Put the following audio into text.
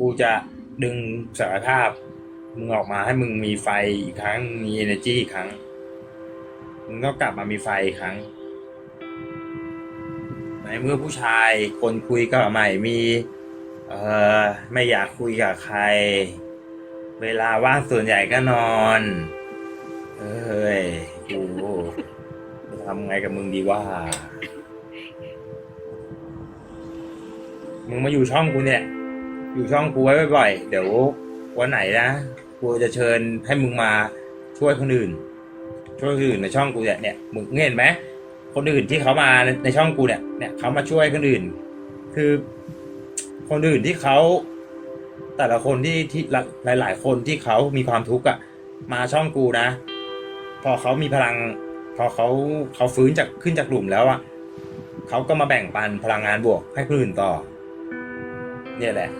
กูจะดึงศักยภาพ มึงออกมาให้มึงมีไฟอีกครั้ง มี energy อีกครั้ง มึงก็กลับมามีไฟอีกครั้ง ในเมื่อผู้ชายคนคุยก็ใหม่มี เออไม่อยากคุยกับใคร เวลาว่างส่วนใหญ่ก็นอนเอ้ยกูจะทำไงกับมึงดีว่า มึงมาอยู่ช่องกูเนี่ย อยู่ช่องกูไว้บ่อยๆเดี๋ยววันไหนนะกูจะเชิญให้มึงมาช่วยคนอื่น ช่วยคนอื่นในช่องกูเนี่ยเนี่ยมึงเห็นไหมคนอื่นที่เขามาในช่องกูเนี่ยเนี่ยเขามาช่วยคนอื่น คือคนอื่นที่เขาแต่ละคนที่ที่หลายหลายๆคนที่เขามีความทุกข์อะมาช่องกูนะ พอเขามีพลัง พอเขาเขาฟื้นจากขึ้นจากหลุมแล้วอะเขาก็มาแบ่งปันพลังงานบวกให้คนอื่นต่อ เนี่ยแหละ